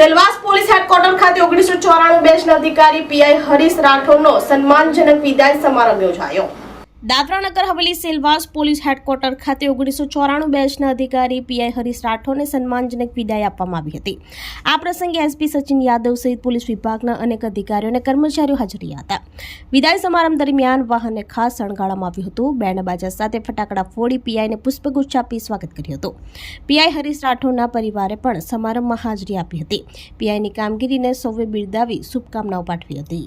Silvassa police headquarter ખાતે ઓગણીસો ચોરાણું બેચના અધિકારી પીઆઈ હરીશ રાઠોડનો સન્માનજનક વિદાય સમારંભ યોજાયો દાદરા નગર હવેલી સેલવાસ પોલીસ હેડક્વાર્ટર ખાતે ઓગણીસો ચોરાણું બેચના અધિકારી પીઆઈ હરીશ રાઠોડને સન્માનજનક વિદાય આપવામાં આવી હતી આ પ્રસંગે એસપી સચિન યાદવ સહિત પોલીસ વિભાગના અનેક અધિકારીઓ અને કર્મચારીઓ હાજર રહ્યા હતા વિદાય સમારંભ દરમિયાન વાહને ખાસ સણગાડામાં આવ્યુ હતું બેણ બાજા સાથે ફટાકડા ફોડી પીઆઈ ને पुष्पगुચ્છ આપી સ્વાગત કર્યો હતો પીઆઈ હરીશ રાઠોના પરિવારે પણ સમારંભમાં હાજરી આપી હતી પીઆઈ ની કામગીરીને સૌએ બિરદાવી શુભકામનાઓ પાઠવી હતી